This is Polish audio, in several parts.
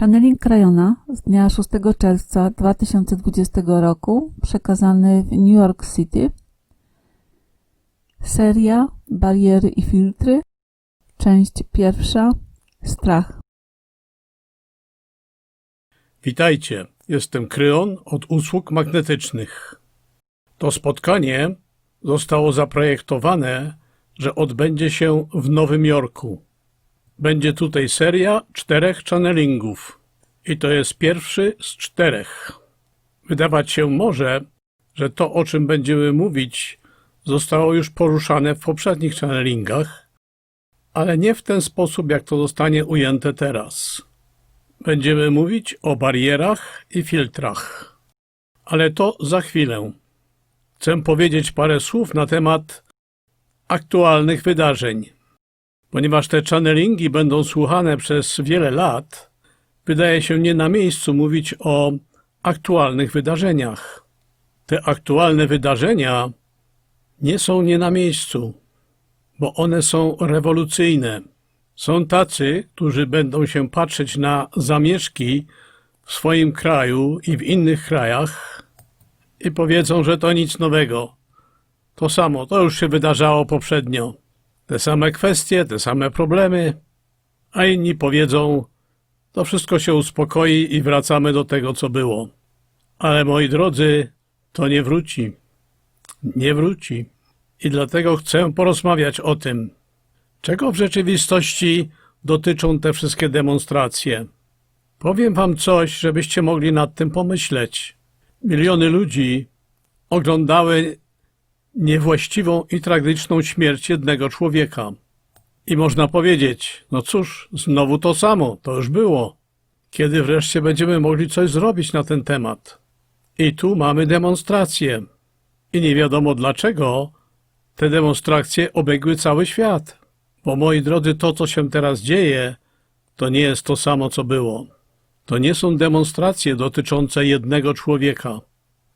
Channeling Krajona z dnia 6 czerwca 2020 roku przekazany w New York City. Seria Bariery i filtry. Część pierwsza Strach. Witajcie, jestem Kryon od usług magnetycznych. To spotkanie zostało zaprojektowane, że odbędzie się w Nowym Jorku. Będzie tutaj seria czterech channelingów i to jest pierwszy z czterech. Wydawać się może, że to, o czym będziemy mówić, zostało już poruszane w poprzednich channelingach, ale nie w ten sposób, jak to zostanie ujęte teraz. Będziemy mówić o barierach i filtrach. Ale to za chwilę. Chcę powiedzieć parę słów na temat aktualnych wydarzeń. Ponieważ te channelingi będą słuchane przez wiele lat, wydaje się nie na miejscu mówić o aktualnych wydarzeniach. Te aktualne wydarzenia nie są nie na miejscu, bo one są rewolucyjne. Są tacy, którzy będą się patrzeć na zamieszki w swoim kraju i w innych krajach i powiedzą, że to nic nowego. To samo, to już się wydarzało poprzednio. Te same kwestie, te same problemy, a inni powiedzą, to wszystko się uspokoi i wracamy do tego, co było. Ale moi drodzy, to nie wróci. Nie wróci. I dlatego chcę porozmawiać o tym, czego w rzeczywistości dotyczą te wszystkie demonstracje. Powiem wam coś, żebyście mogli nad tym pomyśleć. Miliony ludzi oglądały niewłaściwą i tragiczną śmierć jednego człowieka. I można powiedzieć, no cóż, znowu to samo, to już było. Kiedy wreszcie będziemy mogli coś zrobić na ten temat? I tu mamy demonstracje. I nie wiadomo dlaczego te demonstracje obiegły cały świat. Bo moi drodzy, to co się teraz dzieje, to nie jest to samo, co było. To nie są demonstracje dotyczące jednego człowieka.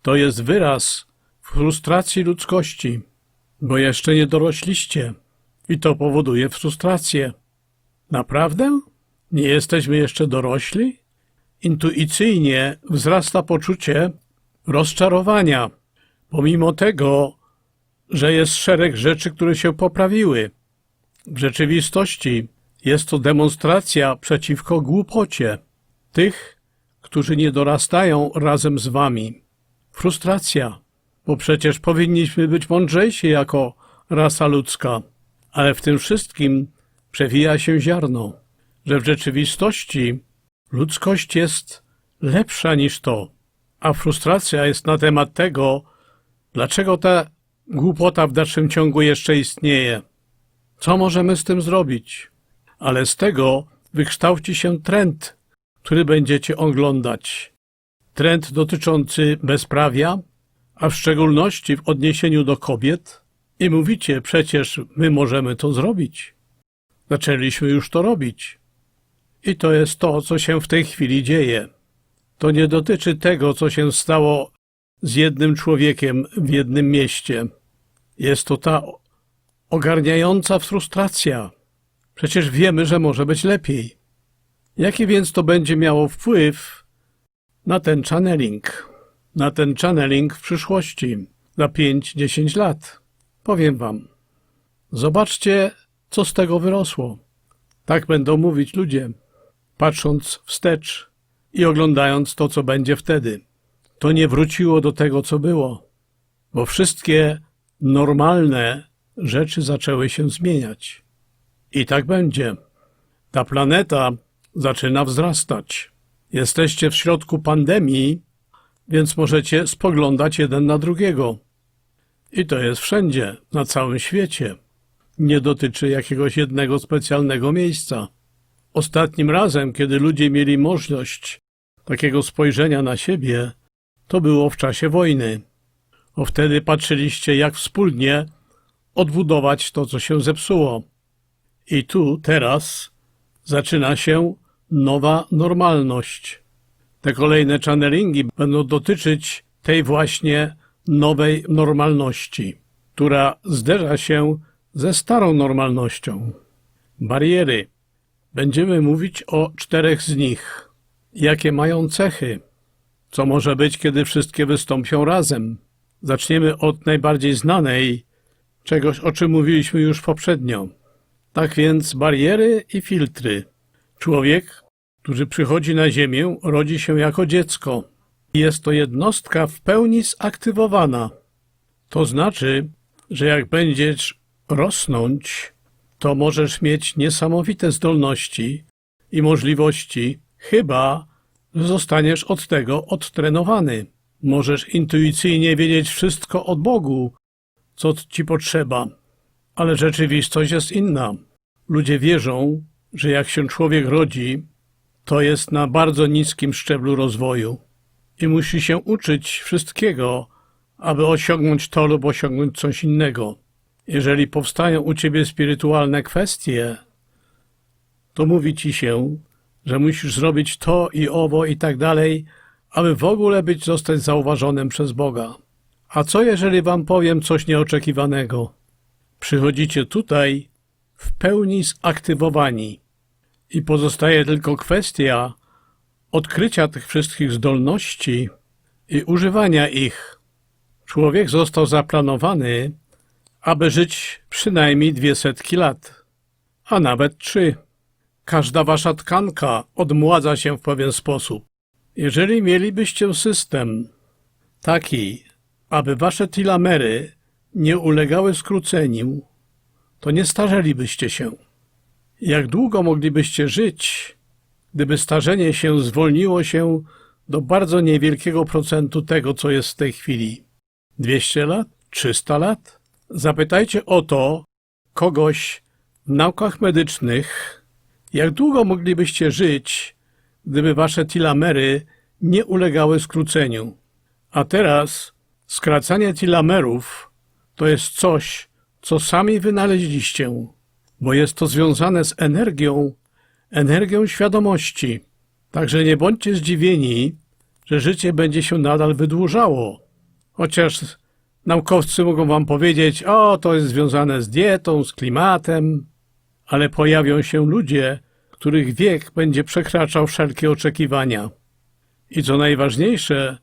To jest wyraz frustracji ludzkości, bo jeszcze nie dorośliście i to powoduje frustrację. Naprawdę? Nie jesteśmy jeszcze dorośli? Intuicyjnie wzrasta poczucie rozczarowania, pomimo tego, że jest szereg rzeczy, które się poprawiły. W rzeczywistości jest to demonstracja przeciwko głupocie tych, którzy nie dorastają razem z wami. Frustracja, bo przecież powinniśmy być mądrzejsi jako rasa ludzka, ale w tym wszystkim przewija się ziarno, że w rzeczywistości ludzkość jest lepsza niż to, a frustracja jest na temat tego, dlaczego ta głupota w dalszym ciągu jeszcze istnieje. Co możemy z tym zrobić? Ale z tego wykształci się trend, który będziecie oglądać. Trend dotyczący bezprawia, a w szczególności w odniesieniu do kobiet. I mówicie, przecież my możemy to zrobić. Zaczęliśmy już to robić. I to jest to, co się w tej chwili dzieje. To nie dotyczy tego, co się stało z jednym człowiekiem w jednym mieście. Jest to ta ogarniająca frustracja. Przecież wiemy, że może być lepiej. Jaki więc to będzie miało wpływ na ten channeling? Na ten channeling w przyszłości, za 5-10 lat? Powiem wam. Zobaczcie, co z tego wyrosło. Tak będą mówić ludzie, patrząc wstecz i oglądając to, co będzie wtedy. To nie wróciło do tego, co było, bo wszystkie normalne rzeczy zaczęły się zmieniać. I tak będzie. Ta planeta zaczyna wzrastać. Jesteście w środku pandemii, więc możecie spoglądać jeden na drugiego. I to jest wszędzie, na całym świecie. Nie dotyczy jakiegoś jednego specjalnego miejsca. Ostatnim razem, kiedy ludzie mieli możliwość takiego spojrzenia na siebie, to było w czasie wojny. Bo wtedy patrzyliście, jak wspólnie odbudować to, co się zepsuło. I tu, teraz, zaczyna się nowa normalność. Te kolejne channelingi będą dotyczyć tej właśnie nowej normalności, która zderza się ze starą normalnością. Bariery. Będziemy mówić o czterech z nich. Jakie mają cechy? Co może być, kiedy wszystkie wystąpią razem? Zaczniemy od najbardziej znanej, czegoś o czym mówiliśmy już poprzednio. Tak więc bariery i filtry. Człowiek, który przychodzi na Ziemię, rodzi się jako dziecko. Jest to jednostka w pełni zaktywowana. To znaczy, że jak będziesz rosnąć, to możesz mieć niesamowite zdolności i możliwości, chyba że zostaniesz od tego odtrenowany. Możesz intuicyjnie wiedzieć wszystko od Bogu, co ci potrzeba, ale rzeczywistość jest inna. Ludzie wierzą, że jak się człowiek rodzi, to jest na bardzo niskim szczeblu rozwoju i musi się uczyć wszystkiego, aby osiągnąć to lub osiągnąć coś innego. Jeżeli powstają u ciebie spirytualne kwestie, to mówi ci się, że musisz zrobić to i owo i tak dalej, aby w ogóle być zostać zauważonym przez Boga. A co jeżeli wam powiem coś nieoczekiwanego? Przychodzicie tutaj w pełni zaktywowani i pozostaje tylko kwestia odkrycia tych wszystkich zdolności i używania ich. Człowiek został zaplanowany, aby żyć przynajmniej dwie setki lat, a nawet trzy. Każda wasza tkanka odmładza się w pewien sposób. Jeżeli mielibyście system taki, aby wasze telomery nie ulegały skróceniu, to nie starzelibyście się. Jak długo moglibyście żyć, gdyby starzenie się zwolniło się do bardzo niewielkiego procentu tego, co jest w tej chwili? 200 lat? 300 lat? Zapytajcie o to kogoś w naukach medycznych, jak długo moglibyście żyć, gdyby wasze telomery nie ulegały skróceniu? A teraz skracanie telomerów to jest coś, co sami wynaleźliście, bo jest to związane z energią, energią świadomości. Także nie bądźcie zdziwieni, że życie będzie się nadal wydłużało. Chociaż naukowcy mogą wam powiedzieć, o, to jest związane z dietą, z klimatem, ale pojawią się ludzie, których wiek będzie przekraczał wszelkie oczekiwania. I co najważniejsze,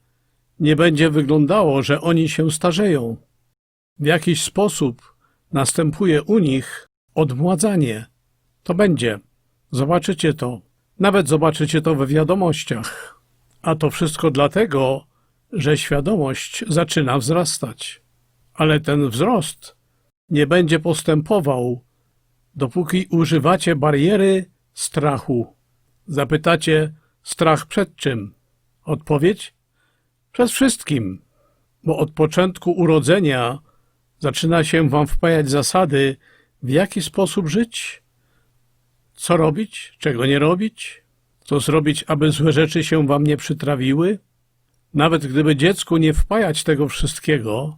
nie będzie wyglądało, że oni się starzeją. W jakiś sposób następuje u nich odmładzanie. To będzie. Zobaczycie to. Nawet zobaczycie to we wiadomościach. A to wszystko dlatego, że świadomość zaczyna wzrastać. Ale ten wzrost nie będzie postępował, dopóki używacie bariery strachu. Zapytacie, strach przed czym? Odpowiedź? Przed wszystkim, bo od początku urodzenia zaczyna się wam wpajać zasady, w jaki sposób żyć, co robić, czego nie robić, co zrobić, aby złe rzeczy się wam nie przytrawiły. Nawet gdyby dziecku nie wpajać tego wszystkiego,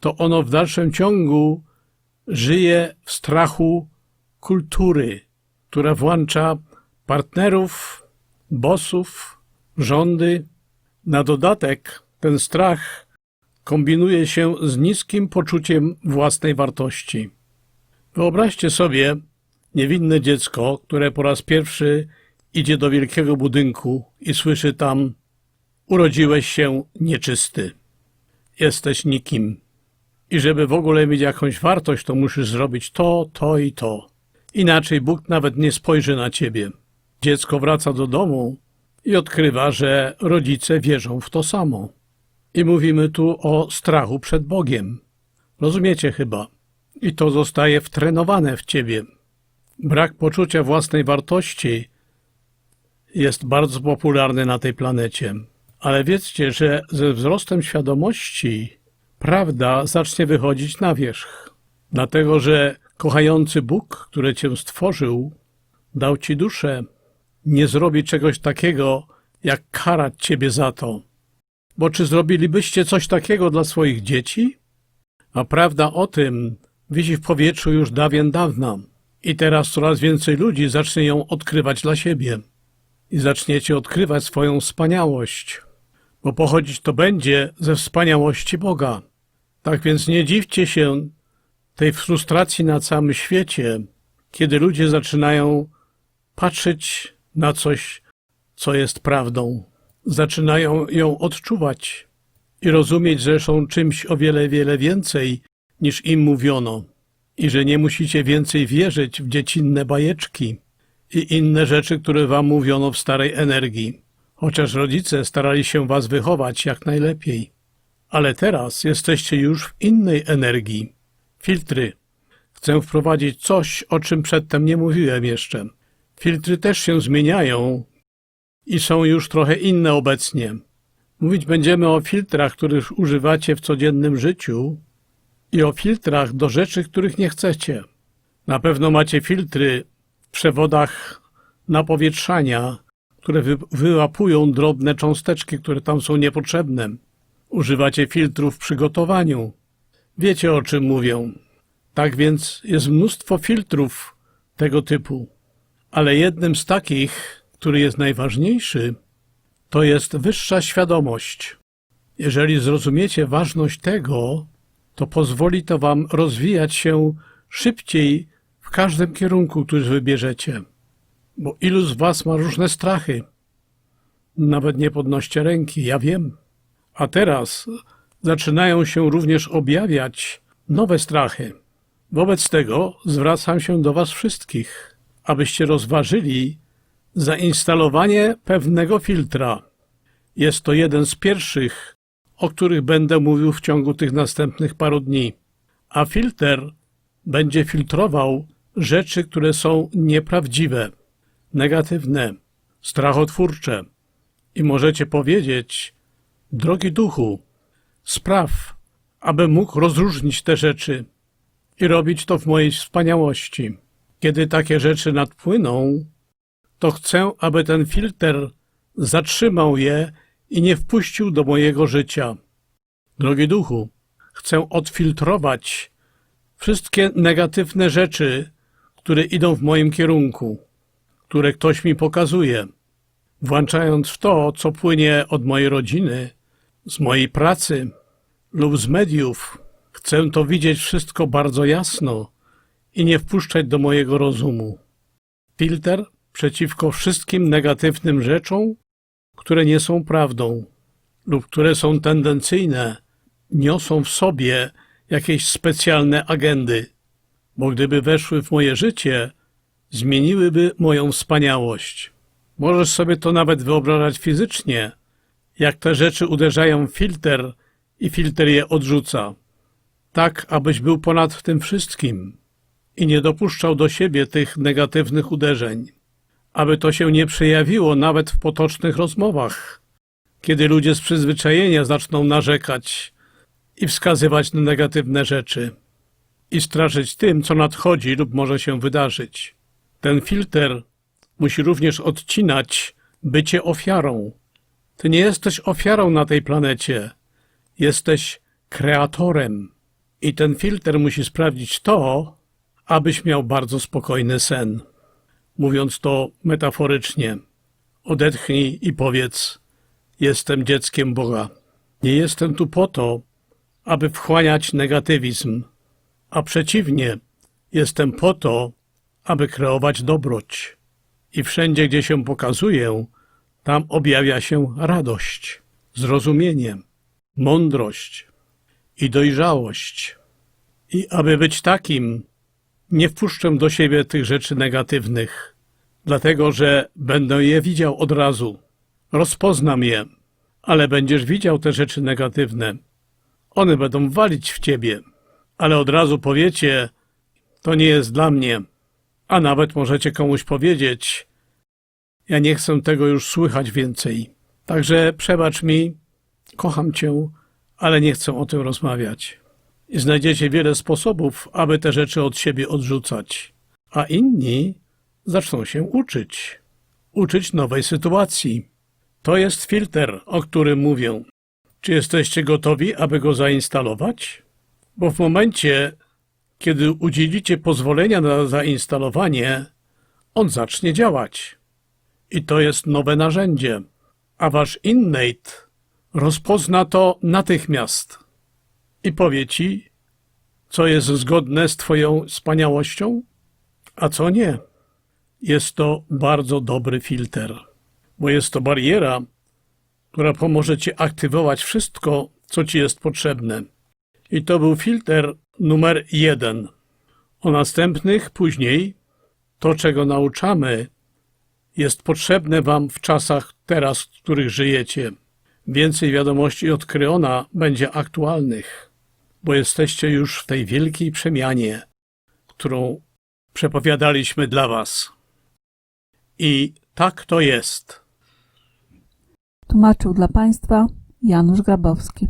to ono w dalszym ciągu żyje w strachu kultury, która włącza partnerów, bossów, rządy. Na dodatek ten strach kombinuje się z niskim poczuciem własnej wartości. Wyobraźcie sobie niewinne dziecko, które po raz pierwszy idzie do wielkiego budynku i słyszy tam urodziłeś się nieczysty. Jesteś nikim. I żeby w ogóle mieć jakąś wartość, to musisz zrobić to, to i to. Inaczej Bóg nawet nie spojrzy na ciebie. Dziecko wraca do domu i odkrywa, że rodzice wierzą w to samo. I mówimy tu o strachu przed Bogiem. Rozumiecie chyba? I to zostaje wtrenowane w ciebie. Brak poczucia własnej wartości jest bardzo popularny na tej planecie. Ale wiedzcie, że ze wzrostem świadomości prawda zacznie wychodzić na wierzch. Dlatego, że kochający Bóg, który cię stworzył, dał ci duszę, nie zrobi czegoś takiego, jak karać ciebie za to. Bo czy zrobilibyście coś takiego dla swoich dzieci? A prawda o tym wisi w powietrzu już dawien dawna. I teraz coraz więcej ludzi zacznie ją odkrywać dla siebie. I zaczniecie odkrywać swoją wspaniałość. Bo pochodzić to będzie ze wspaniałości Boga. Tak więc nie dziwcie się tej frustracji na całym świecie, kiedy ludzie zaczynają patrzeć na coś, co jest prawdą. Zaczynają ją odczuwać i rozumieć, że są czymś o wiele, wiele więcej niż im mówiono i że nie musicie więcej wierzyć w dziecinne bajeczki i inne rzeczy, które wam mówiono w starej energii, chociaż rodzice starali się was wychować jak najlepiej. Ale teraz jesteście już w innej energii. Filtry. Chcę wprowadzić coś, o czym przedtem nie mówiłem jeszcze. Filtry też się zmieniają i są już trochę inne obecnie. Mówić będziemy o filtrach, których używacie w codziennym życiu i o filtrach do rzeczy, których nie chcecie. Na pewno macie filtry w przewodach napowietrzania, które wy, wyłapują drobne cząsteczki, które tam są niepotrzebne. Używacie filtrów w przygotowaniu. Wiecie o czym mówię. Tak więc jest mnóstwo filtrów tego typu. Ale jednym z takich, który jest najważniejszy, to jest wyższa świadomość. Jeżeli zrozumiecie ważność tego, to pozwoli to wam rozwijać się szybciej w każdym kierunku, który wybierzecie. Bo ilu z was ma różne strachy? Nawet nie podnoście ręki, ja wiem. A teraz zaczynają się również objawiać nowe strachy. Wobec tego zwracam się do was wszystkich, abyście rozważyli zainstalowanie pewnego filtra. Jest to jeden z pierwszych, o których będę mówił w ciągu tych następnych paru dni. A filtr będzie filtrował rzeczy, które są nieprawdziwe, negatywne, strachotwórcze. I możecie powiedzieć, drogi duchu, spraw, aby mógł rozróżnić te rzeczy i robić to w mojej wspaniałości. Kiedy takie rzeczy nadpłyną, to chcę, aby ten filtr zatrzymał je i nie wpuścił do mojego życia. Drogi duchu, chcę odfiltrować wszystkie negatywne rzeczy, które idą w moim kierunku, które ktoś mi pokazuje, włączając w to, co płynie od mojej rodziny, z mojej pracy lub z mediów. Chcę to widzieć wszystko bardzo jasno i nie wpuszczać do mojego rozumu. Filtr przeciwko wszystkim negatywnym rzeczom, które nie są prawdą lub które są tendencyjne, niosą w sobie jakieś specjalne agendy, bo gdyby weszły w moje życie, zmieniłyby moją wspaniałość. Możesz sobie to nawet wyobrażać fizycznie, jak te rzeczy uderzają w filtr i filtr je odrzuca. Tak, abyś był ponad tym wszystkim i nie dopuszczał do siebie tych negatywnych uderzeń aby to się nie przejawiło nawet w potocznych rozmowach, kiedy ludzie z przyzwyczajenia zaczną narzekać i wskazywać na negatywne rzeczy i straszyć tym, co nadchodzi lub może się wydarzyć. Ten filtr musi również odcinać bycie ofiarą. Ty nie jesteś ofiarą na tej planecie, jesteś kreatorem. I ten filtr musi sprawdzić to, abyś miał bardzo spokojny sen mówiąc to metaforycznie. Odetchnij i powiedz: Jestem dzieckiem Boga. Nie jestem tu po to, aby wchłaniać negatywizm, a przeciwnie, jestem po to, aby kreować dobroć. I wszędzie, gdzie się pokazuję, tam objawia się radość, zrozumienie, mądrość i dojrzałość. I aby być takim, nie wpuszczę do siebie tych rzeczy negatywnych, dlatego że będę je widział od razu. Rozpoznam je, ale będziesz widział te rzeczy negatywne. One będą walić w ciebie, ale od razu powiecie, to nie jest dla mnie. A nawet możecie komuś powiedzieć, ja nie chcę tego już słychać więcej. Także przebacz mi, kocham cię, ale nie chcę o tym rozmawiać i znajdziecie wiele sposobów, aby te rzeczy od siebie odrzucać, a inni zaczną się uczyć, uczyć nowej sytuacji. To jest filtr, o którym mówię. Czy jesteście gotowi, aby go zainstalować? Bo w momencie, kiedy udzielicie pozwolenia na zainstalowanie, on zacznie działać. I to jest nowe narzędzie, a wasz innate rozpozna to natychmiast i powie ci, co jest zgodne z Twoją wspaniałością, a co nie. Jest to bardzo dobry filtr. bo jest to bariera, która pomoże Ci aktywować wszystko, co Ci jest potrzebne. I to był filtr numer jeden. O następnych później, to czego nauczamy, jest potrzebne Wam w czasach teraz, w których żyjecie. Więcej wiadomości od Kryona będzie aktualnych, bo jesteście już w tej wielkiej przemianie, którą przepowiadaliśmy dla Was. I tak to jest. Tłumaczył dla Państwa Janusz Grabowski.